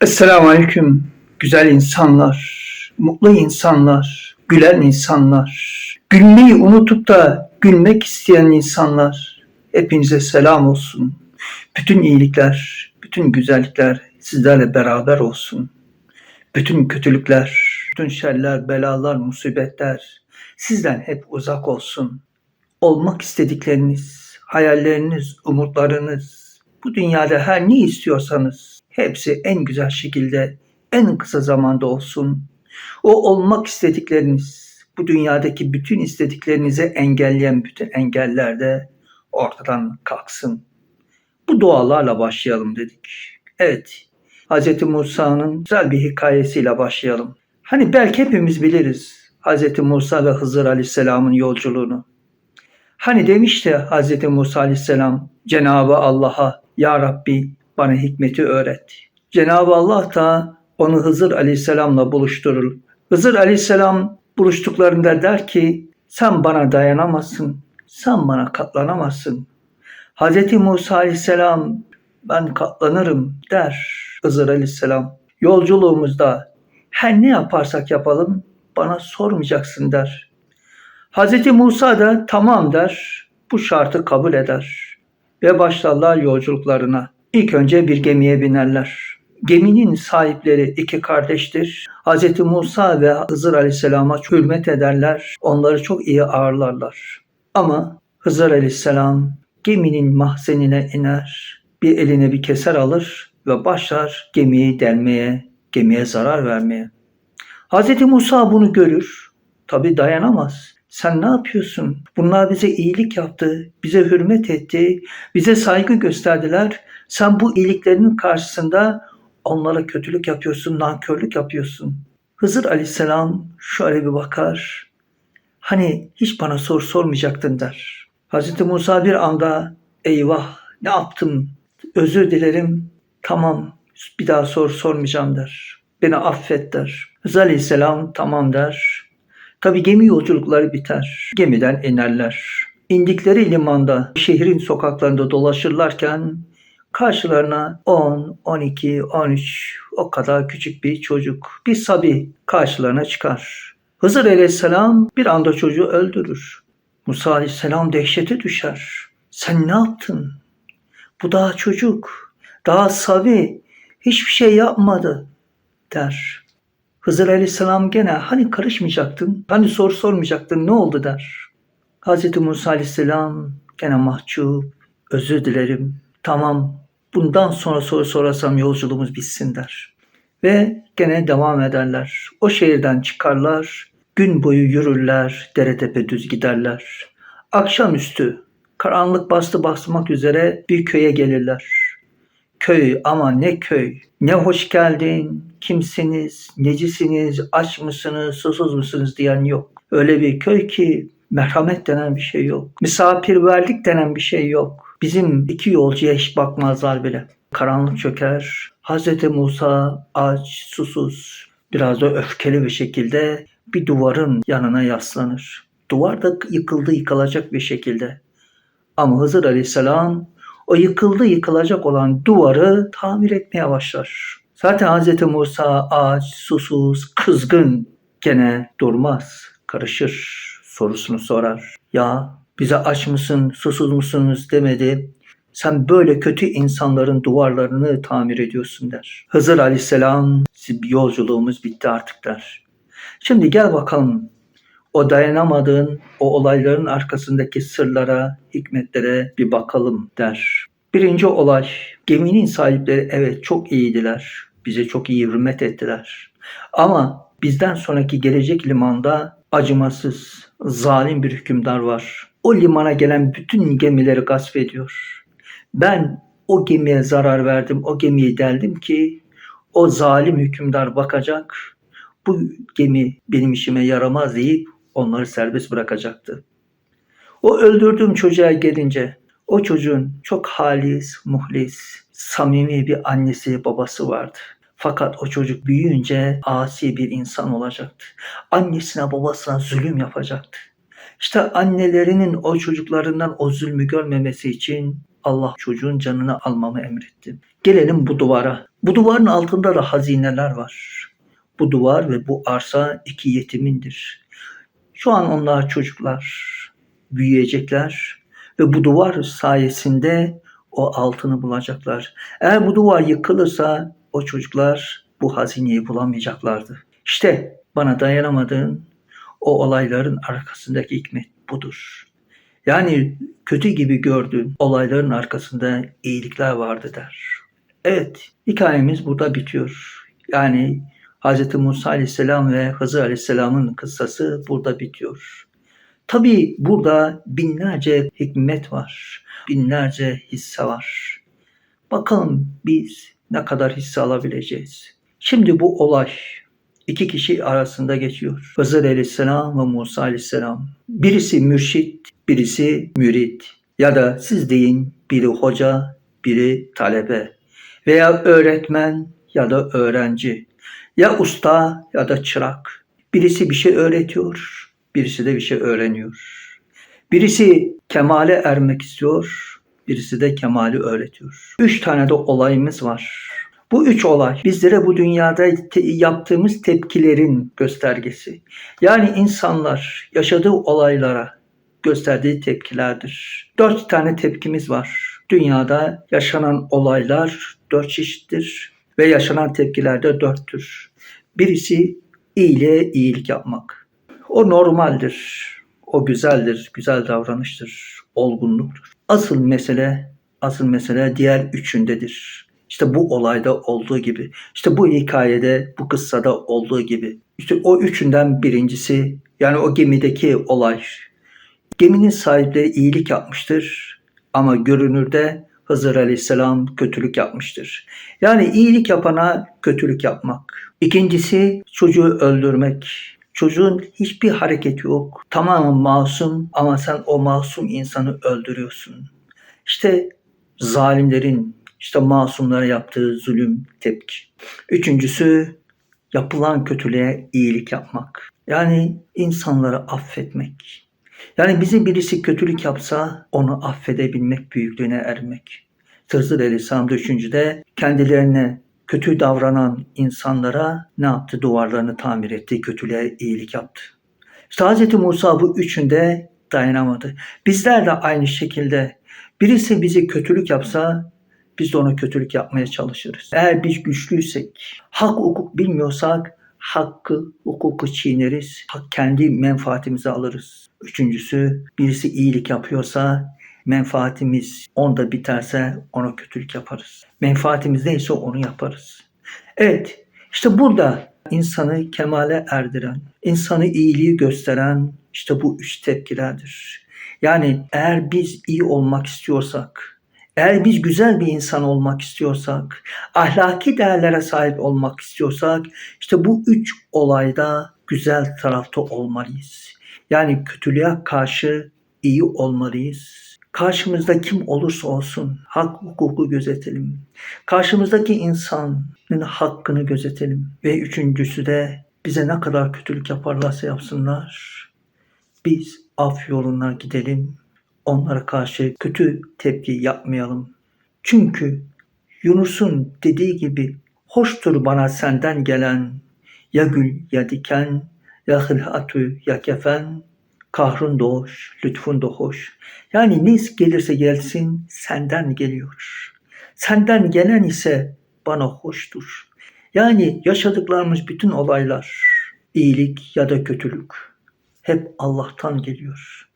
Esselamu Aleyküm güzel insanlar, mutlu insanlar, gülen insanlar, gülmeyi unutup da gülmek isteyen insanlar. Hepinize selam olsun. Bütün iyilikler, bütün güzellikler sizlerle beraber olsun. Bütün kötülükler, bütün şerler, belalar, musibetler sizden hep uzak olsun. Olmak istedikleriniz, hayalleriniz, umutlarınız, bu dünyada her ne istiyorsanız hepsi en güzel şekilde en kısa zamanda olsun. O olmak istedikleriniz, bu dünyadaki bütün istediklerinizi engelleyen bütün engeller de ortadan kalksın. Bu dualarla başlayalım dedik. Evet, Hz. Musa'nın güzel bir hikayesiyle başlayalım. Hani belki hepimiz biliriz Hz. Musa ve Hızır Aleyhisselam'ın yolculuğunu. Hani demişti Hz. Musa Aleyhisselam Cenabı Allah'a Ya Rabbi bana hikmeti öğret. Cenab-ı Allah da onu Hızır Aleyhisselam'la buluşturur. Hızır Aleyhisselam buluştuklarında der ki sen bana dayanamazsın, sen bana katlanamazsın. Hz. Musa Aleyhisselam ben katlanırım der Hızır Aleyhisselam. Yolculuğumuzda her ne yaparsak yapalım bana sormayacaksın der. Hz. Musa da tamam der, bu şartı kabul eder ve başlarlar yolculuklarına. İlk önce bir gemiye binerler. Geminin sahipleri iki kardeştir. Hz. Musa ve Hızır Aleyhisselam'a hürmet ederler. Onları çok iyi ağırlarlar. Ama Hızır Aleyhisselam geminin mahzenine iner. Bir eline bir keser alır ve başlar gemiyi delmeye, gemiye zarar vermeye. Hz. Musa bunu görür. Tabi dayanamaz. Sen ne yapıyorsun? Bunlar bize iyilik yaptı, bize hürmet etti, bize saygı gösterdiler. Sen bu iyiliklerinin karşısında onlara kötülük yapıyorsun, nankörlük yapıyorsun. Hızır Aleyhisselam şöyle bir bakar. Hani hiç bana sor sormayacaktın der. Hz. Musa bir anda eyvah ne yaptım özür dilerim tamam bir daha sor sormayacağım der. Beni affet der. Hızır Aleyhisselam tamam der. Tabi gemi yolculukları biter. Gemiden inerler. İndikleri limanda şehrin sokaklarında dolaşırlarken karşılarına 10, 12, 13 o kadar küçük bir çocuk, bir sabi karşılarına çıkar. Hızır Aleyhisselam bir anda çocuğu öldürür. Musa Aleyhisselam dehşete düşer. Sen ne yaptın? Bu daha çocuk, daha sabi, hiçbir şey yapmadı der. Hızır Aleyhisselam gene hani karışmayacaktın, hani soru sormayacaktın ne oldu der. Hz. Musa Aleyhisselam gene mahcup, özür dilerim, tamam bundan sonra soru sorasam yolculuğumuz bitsin der. Ve gene devam ederler. O şehirden çıkarlar, gün boyu yürürler, dere tepe düz giderler. Akşamüstü karanlık bastı basmak üzere bir köye gelirler. Köy ama ne köy. Ne hoş geldin, kimsiniz, necisiniz, aç mısınız, susuz musunuz diyen yok. Öyle bir köy ki merhamet denen bir şey yok. Misafirverlik denen bir şey yok. Bizim iki yolcuya hiç bakmazlar bile. Karanlık çöker. Hz. Musa aç, susuz, biraz da öfkeli bir şekilde bir duvarın yanına yaslanır. Duvar da yıkıldı yıkılacak bir şekilde. Ama Hızır Aleyhisselam o yıkıldı yıkılacak olan duvarı tamir etmeye başlar. Zaten Hz. Musa aç, susuz, kızgın gene durmaz, karışır, sorusunu sorar. Ya bize aç mısın, susuz musunuz demedi. Sen böyle kötü insanların duvarlarını tamir ediyorsun der. Hızır Aleyhisselam yolculuğumuz bitti artık der. Şimdi gel bakalım o dayanamadığın o olayların arkasındaki sırlara, hikmetlere bir bakalım der. Birinci olay, geminin sahipleri evet çok iyiydiler. Bize çok iyi hürmet ettiler. Ama bizden sonraki gelecek limanda acımasız, zalim bir hükümdar var. O limana gelen bütün gemileri gasp ediyor. Ben o gemiye zarar verdim, o gemiyi deldim ki o zalim hükümdar bakacak, bu gemi benim işime yaramaz deyip onları serbest bırakacaktı. O öldürdüğüm çocuğa gelince o çocuğun çok halis, muhlis, samimi bir annesi, babası vardı. Fakat o çocuk büyüyünce asi bir insan olacaktı. Annesine babasına zulüm yapacaktı. İşte annelerinin o çocuklarından o zulmü görmemesi için Allah çocuğun canını almamı emretti. Gelelim bu duvara. Bu duvarın altında da hazineler var. Bu duvar ve bu arsa iki yetimindir. Şu an onlar çocuklar büyüyecekler ve bu duvar sayesinde o altını bulacaklar. Eğer bu duvar yıkılırsa o çocuklar bu hazineyi bulamayacaklardı. İşte bana dayanamadığın o olayların arkasındaki hikmet budur. Yani kötü gibi gördüğün olayların arkasında iyilikler vardı der. Evet, hikayemiz burada bitiyor. Yani Hz. Musa Aleyhisselam ve Hızır Aleyhisselam'ın kıssası burada bitiyor. Tabii burada binlerce hikmet var, binlerce hisse var. Bakalım biz ne kadar hisse alabileceğiz. Şimdi bu olay iki kişi arasında geçiyor. Hızır Aleyhisselam ve Musa Aleyhisselam. Birisi mürşit, birisi mürit. Ya da siz deyin biri hoca, biri talebe. Veya öğretmen ya da öğrenci. Ya usta ya da çırak. Birisi bir şey öğretiyor, birisi de bir şey öğreniyor. Birisi kemale ermek istiyor, birisi de kemali öğretiyor. Üç tane de olayımız var. Bu üç olay bizlere bu dünyada te- yaptığımız tepkilerin göstergesi. Yani insanlar yaşadığı olaylara gösterdiği tepkilerdir. Dört tane tepkimiz var. Dünyada yaşanan olaylar dört çeşittir ve yaşanan tepkiler de dörttür. Birisi iyiliğe iyilik yapmak. O normaldir. O güzeldir, güzel davranıştır, olgunluktur. Asıl mesele, asıl mesele diğer üçündedir. İşte bu olayda olduğu gibi, işte bu hikayede, bu kıssada olduğu gibi. İşte o üçünden birincisi, yani o gemideki olay. Geminin sahipleri iyilik yapmıştır ama görünürde Hızır Aleyhisselam kötülük yapmıştır. Yani iyilik yapana kötülük yapmak. İkincisi çocuğu öldürmek. Çocuğun hiçbir hareketi yok. Tamamen masum ama sen o masum insanı öldürüyorsun. İşte zalimlerin, işte masumlara yaptığı zulüm, tepki. Üçüncüsü yapılan kötülüğe iyilik yapmak. Yani insanları affetmek. Yani bize birisi kötülük yapsa onu affedebilmek büyüklüğüne ermek. Hızır Aleyhisselam düşüncede kendilerine kötü davranan insanlara ne yaptı? Duvarlarını tamir etti, kötülüğe iyilik yaptı. İşte Hz. Musa bu üçünde dayanamadı. Bizler de aynı şekilde birisi bize kötülük yapsa biz de ona kötülük yapmaya çalışırız. Eğer biz güçlüysek, hak hukuk bilmiyorsak hakkı, hukuku çiğneriz. Kendi menfaatimizi alırız. Üçüncüsü birisi iyilik yapıyorsa menfaatimiz onda biterse ona kötülük yaparız. Menfaatimiz neyse onu yaparız. Evet işte burada insanı kemale erdiren, insanı iyiliği gösteren işte bu üç tepkilerdir. Yani eğer biz iyi olmak istiyorsak, eğer biz güzel bir insan olmak istiyorsak, ahlaki değerlere sahip olmak istiyorsak, işte bu üç olayda güzel tarafta olmalıyız. Yani kötülüğe karşı iyi olmalıyız. Karşımızda kim olursa olsun hak hukuku gözetelim. Karşımızdaki insanın hakkını gözetelim. Ve üçüncüsü de bize ne kadar kötülük yaparlarsa yapsınlar. Biz af yoluna gidelim. Onlara karşı kötü tepki yapmayalım. Çünkü Yunus'un dediği gibi hoştur bana senden gelen ya gül ya diken ya hılhatü ya kefen kahrun da hoş, lütfun da hoş. Yani ne gelirse gelsin senden geliyor. Senden gelen ise bana hoştur. Yani yaşadıklarımız bütün olaylar, iyilik ya da kötülük hep Allah'tan geliyor.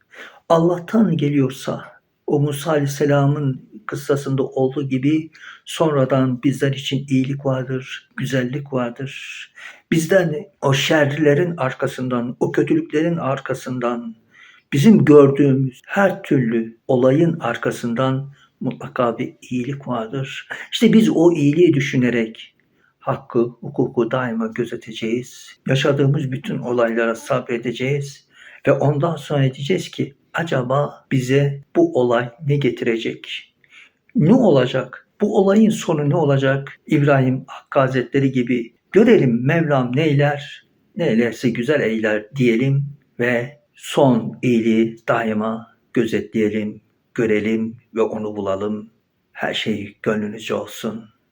Allah'tan geliyorsa o Musa Aleyhisselam'ın kıssasında olduğu gibi sonradan bizler için iyilik vardır, güzellik vardır. Bizden o şerlerin arkasından, o kötülüklerin arkasından, bizim gördüğümüz her türlü olayın arkasından mutlaka bir iyilik vardır. İşte biz o iyiliği düşünerek hakkı, hukuku daima gözeteceğiz. Yaşadığımız bütün olaylara sabredeceğiz ve ondan sonra diyeceğiz ki acaba bize bu olay ne getirecek? Ne olacak? Bu olayın sonu ne olacak? İbrahim Hakkı Hazretleri gibi görelim Mevlam neyler, neylerse güzel eyler diyelim ve Son iyiliği daima gözetleyelim, görelim ve onu bulalım. Her şey gönlünüzce olsun.